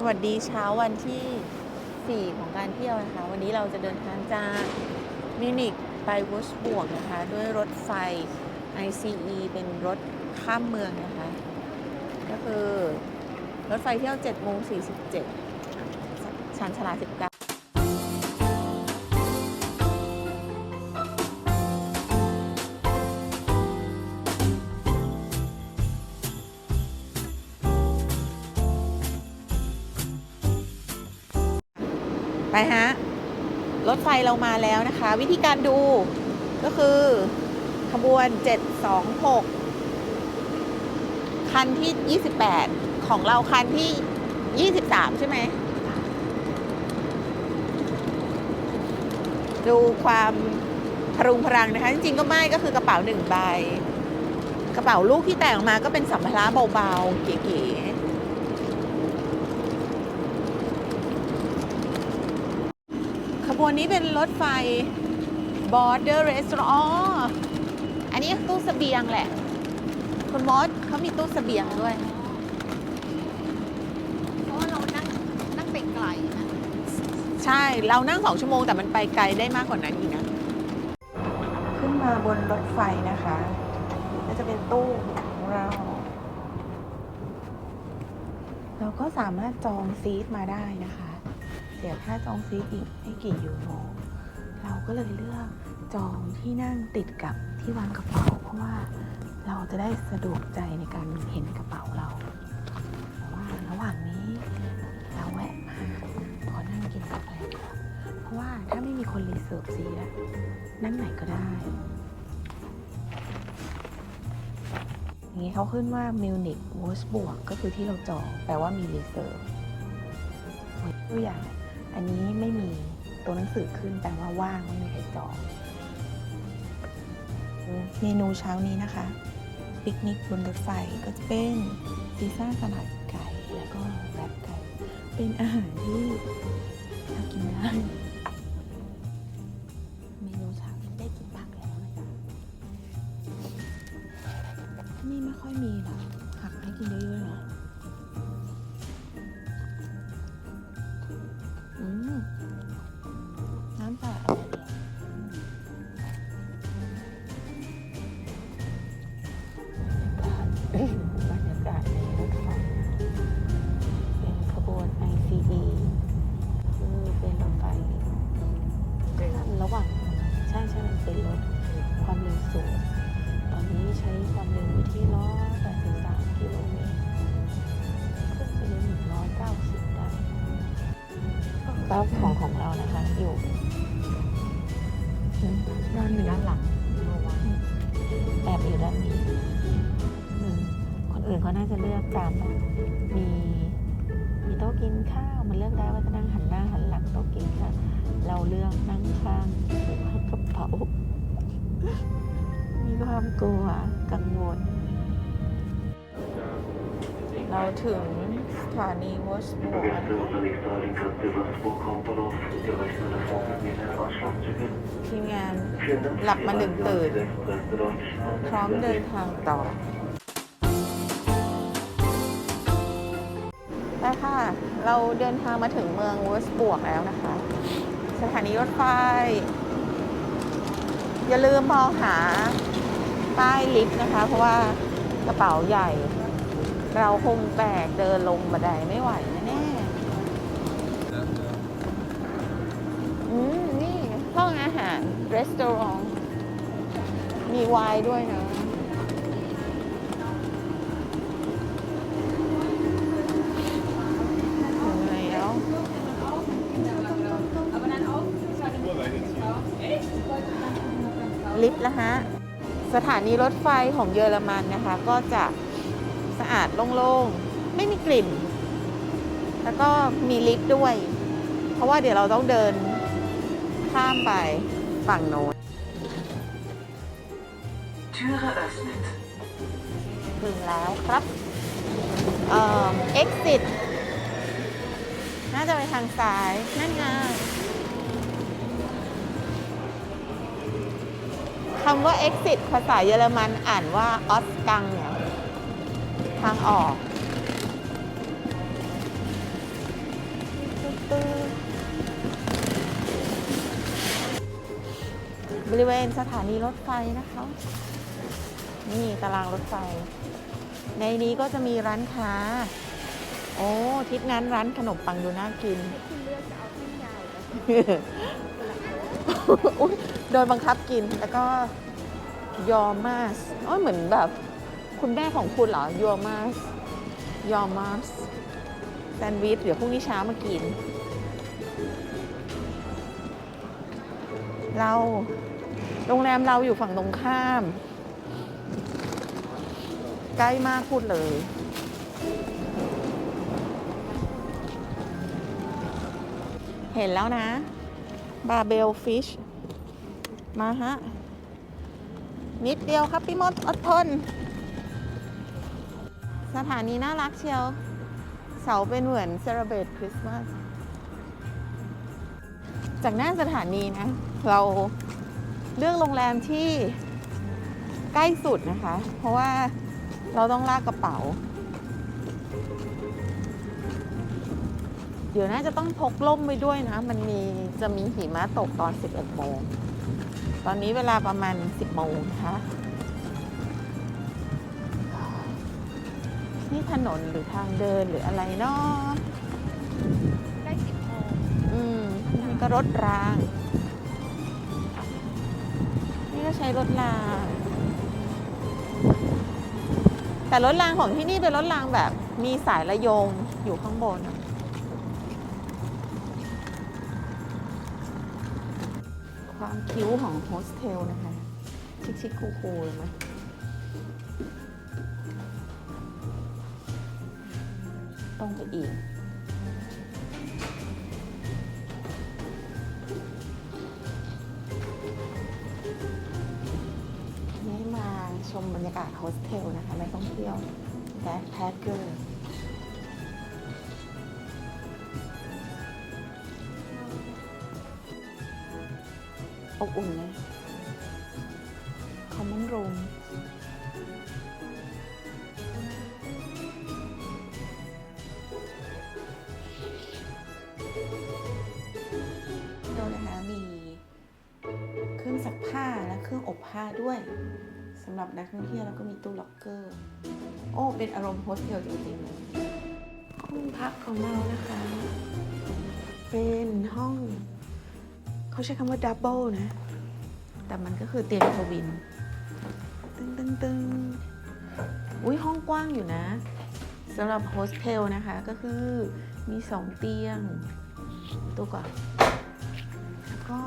สวัสดีเช้าวันที่ 4 ของการเที่ยวนะคะ วันนี้เราจะเดินทางจากมิวนิกไปวอสบวกนะคะ ด้วยรถไฟ ICE เป็นรถข้ามเมืองนะคะ ก็คือรถไฟเที่ยว7โมง47ชันชลา19 ไปฮะ รถไฟเรามาแล้วนะคะ วิธีการดูก็คือขบวน 726 คันที่ 28 ของเราคันที่ 23 ใช่ไหม ดูความพรุงพรังนะคะ จริงๆ ก็ไม่ก็คือกระเป๋าหนึ่งใบ กระเป๋าลูกที่แต่งออกมาก็เป็นสัมภาระเบาๆ เก๋ๆ ขบ วนนี้เป็นรถไฟ Border Restaurant อ๋ออันนี้ตู้เสบียงแหละ คุณมดเขามีตู้เสบียงด้วย เพราะว่าเรานั่งนั่งไปไกลนะใช่ เรานั่งสองชั่วโมงแต่มันไปไกลได้มากกว่านั้นอีกนะ ขึ้นมาบนรถไฟนะคะก็จะเป็นตู้ของเรา เราก็สามารถจองซีทมาได้นะคะ เสียค่าจองซีทอีกไม่กี่ยูโร เราก็เลยเลือกจองที่นั่งติดกับที่วางกระเป๋า เพราะว่าเราจะได้สะดวกใจในการเห็นกระเป๋าเราแต่ว่าระหว่างนี้เราแวะมาขอนั่งกินกาแฟก่อนเพราะว่าถ้าไม่มีคนรีเซิร์ฟซีทอะนั่งไหนก็ได้อย่างนี้เขาขึ้นว่ามิวนิกวอสบวกก็คือที่เราจองแปลว่ามีรีเซิร์ฟตัวอย่าง อันนี้ไม่มีตัวหนังสือขึ้นแต่ว่าว่างไม่มีใครจองเมนูเช้านี้นะคะ ปิกนิกบนรถไฟก็จะเป็นพิซซ่าสลัดไก่ แล้วก็แรปไก่ เป็นอาหารที่น่ากินได้ แล้วของของเรานะคะ อยู่ด้านนี้ด้านหลังแอบอยู่ด้านนี้คนอื่นเขาน่าจะเลือกตามแบบมีมีโต๊ะกินข้าวมันเลือกได้ว่าจะนั่งหันหน้าหันหลังโต๊ะกินข้าวเราเลือกนั่งข้างหรือว่ากระเป๋ามีความกลัวกังวล เราถึง ถานีวอสบวทีมงานหลับมาหนึ่งตื่น พร้อมเดินทางต่อได้ค่ะ เราเดินทางมาถึงเมืองวอสบวกแล้วนะคะ สถานีรถไฟ อย่าลืมมองหาป้ายลิฟต์นะคะ เพราะว่ากระเป๋าใหญ่ เราคงแบกเดินลงบันไดไม่ไหวแน่ๆอืมนี่ห้องอาหารรีสอร์ทมีไวน์ด้วยนะแล้วลิฟต์ละฮะ สถานีรถไฟของเยอรมันนะคะ ก็จะ อาดโล่งๆ ไม่มีกลิ่น แล้วก็มีลิฟต์ด้วย เพราะว่าเดี๋ยวเราต้องเดินข้ามไปฝั่งโน้นถึงแล้วครับเอ่อ exit น่าจะไปทางซ้าย นั่นไงคำว่า exit ภาษาเยอรมันอ่านว่าออสกังเนี่ยางออกบริเวณสถานีรถไฟนะคะ นี่ตารางรถไฟ ในนี้ก็จะมีร้านค้า โอ้ทิศนั้นร้านขนมปังดูน่ากินโดยบังคับกินแล้วก็ยอมมาสอ๋อเหมือนแบบ คุณแม่ของคุณเหรอยอมาสยอมาสแซนด์วิชเดี๋ยวพรุ่งนี้เช้ามากิน เราโรงแรมเราอยู่ฝั่งตรงข้าม ใกล้มากพูดเลย เห็นแล้วนะ บาเบลฟิช มาฮะ นิดเดียวครับพี่มดอดทน สถานีน่ารักเชียว เสาเป็นเหมือนเซเลบรตคริสต์มาสจากหน้าสถานีนะ เราเลือกโรงแรมที่ใกล้สุดนะคะ เพราะว่าเราต้องลากกระเป๋า เดี๋ยวน่าจะต้องพกล่มไปด้วยนะ มันมีจะมีหิมะตกตอน 11โมง ตอนนี้เวลาประมาณ 10โมงนะคะ นี่ถนนหรือทางเดินหรืออะไรเนาะได้สิบโมงอืมนี่ก็รถราง นี่ก็ใช้รถราง แต่รถรางของที่นี่เป็นรถรางแบบมีสายระโยงอยู่ข้างบน ความคิ้วของโฮสเทลนะคะ ชิคชิคคูคูๆเลยไหม ตรงไปอีก นี่มาชมบรรยากาศโฮสเทลนะคะนักท่องเที่ยวแบ็คแพคเกอร์อบอุ่นเลยคอมมอนรูม องอบผ้าด้วยสำหรับนักท่องเที่ยวแล้วก็มีตู้ล็อกเกอร์ โอ้ เป็นอารมณ์โฮสเทลจริงๆเลยห้องพักของเรานะคะ เป็นห้อง เขาใช้คำว่าดับเบิลนะ แต่มันก็คือเตียงทวิน ตึงตึงตึงอุ้ยห้องกว้างอยู่นะสำหรับโฮสเทลนะคะก็คือมีสองเตียง ตัวก่อน แล้วก็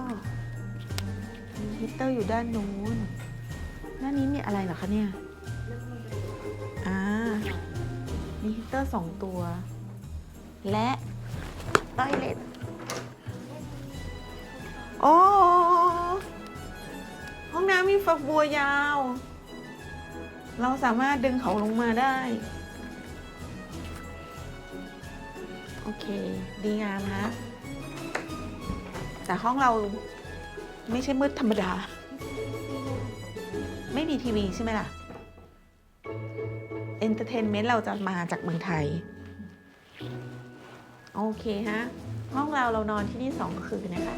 มีฮีตเตอร์อยู่ด้านนู้นด้านนี้มีอะไรเหรอคะเนี่ย อ่า มีฮีตเตอร์สองตัว และต้อยเล็ตโอ้ห้องน้ำมีฝักบัวยาว เราสามารถดึงเขาลงมาได้ โอเค ดีงามฮะแต่ห้องเรา ไม่ใช่มืดธรรมดา ไม่มีทีวีใช่ไหมล่ะ เอนเตอร์เทนเมนต์เราจะมาจากเมืองไทย โอเคฮะ ห้องเราเรานอนที่นี่สองคืนนะคะ